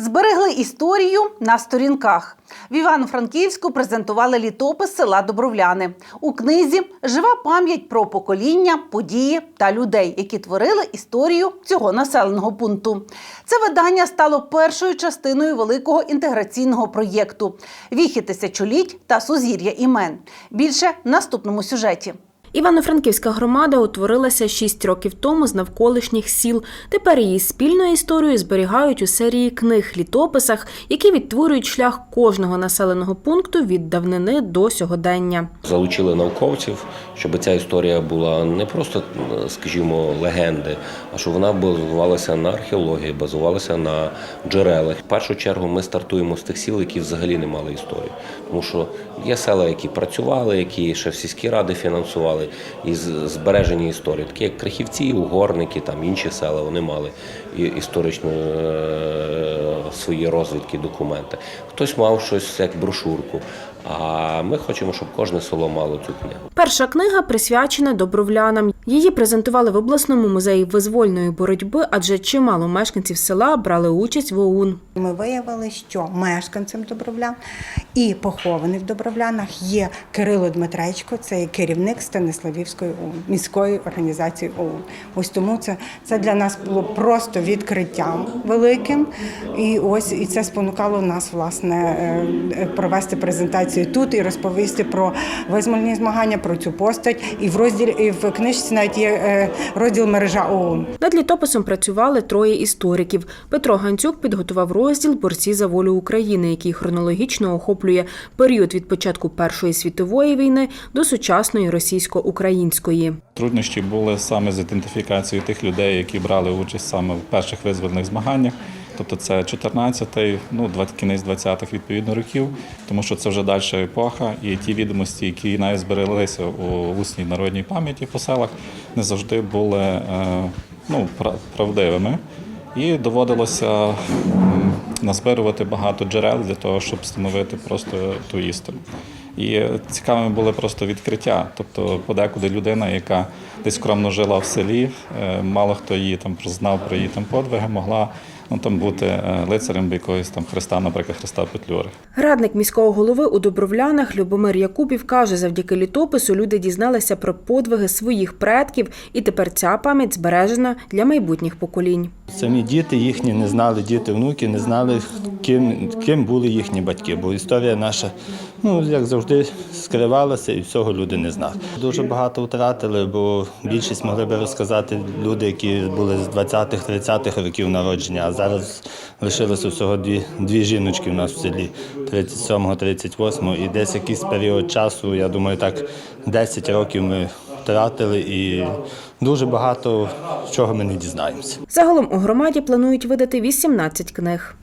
Зберегли історію на сторінках. В Івано-Франківську презентували літопис села Добровляни. У книзі жива пам'ять про покоління, події та людей, які творили історію цього населеного пункту. Це видання стало першою частиною великого інтеграційного проєкту Віхи тисячоліть та сузір'я імен. Більше в наступному сюжеті. Івано-Франківська громада утворилася шість років тому з навколишніх сіл. Тепер її спільну історію зберігають у серії книг літописах, які відтворюють шлях кожного населеного пункту від давнини до сьогодення. Залучили науковців, щоб ця історія була не просто, скажімо, легенди, а щоб вона базувалася на археології, базувалася на джерелах. В першу чергу ми стартуємо з тих сіл, які взагалі не мали історії. Тому що є села, які працювали, які ще сільські ради фінансували і збережені історії, такі як Крихівці, Угорники, там інші села, вони мали історично е, свої розвідки, документи. Хтось мав щось як брошурку. А ми хочемо, щоб кожне село мало цю книгу. Перша книга присвячена добровлянам. Її презентували в обласному музеї визвольної боротьби, адже чимало мешканців села брали участь в ОУН. Ми виявили, що мешканцем Добровлян і похований в Добровлянах є Кирило Дмитречко, це керівник Станиславівської ОУН, міської організації ОУН. Ось тому це, це для нас було просто відкриттям великим. І ось і це спонукало нас власне е, провести презентацію тут і розповісти про визвольні змагання, про цю постать. І в розділі і в книжці навіть є е, розділ мережа ОУН. Над літописом працювали троє істориків. Петро Ганцюк підготував розділ Борці за волю України, який хронологічно охоплює період від початку Першої світової війни до сучасної російсько-української. Труднощі були саме з ідентифікацією тих людей, які брали участь саме в перших визвольних змаганнях. Тобто це 14-й, ну, кінець 20-х відповідно років, тому що це вже далі епоха, і ті відомості, які навіть збереглися у усній народній пам'яті по селах, не завжди були е, ну, пра- правдивими. І доводилося назбирувати багато джерел для того, щоб встановити просто ту істину. І цікавими були просто відкриття. Тобто, подекуди людина, яка десь скромно жила в селі, е, мало хто її там знав про її там подвиги, могла ну, там бути е, лицарем якогось там Христа, наприклад, Христа Петлюри. Радник міського голови у Добровлянах Любомир Якубів каже, завдяки літопису люди дізналися про подвиги своїх предків, і тепер ця пам'ять збережена для майбутніх поколінь. Самі діти їхні не знали, діти, внуки не знали, ким, ким були їхні батьки. Бо історія наша, ну як завжди, скривалася і всього люди не знали. Дуже багато втратили, бо більшість могли би розказати люди, які були з 20-х, 30-х років народження. Зараз лишилося всього дві, дві жіночки в нас в селі 37-го, 38-го. І десь якийсь період часу, я думаю, так 10 років ми втратили і дуже багато чого ми не дізнаємося. Загалом у громаді планують видати 18 книг.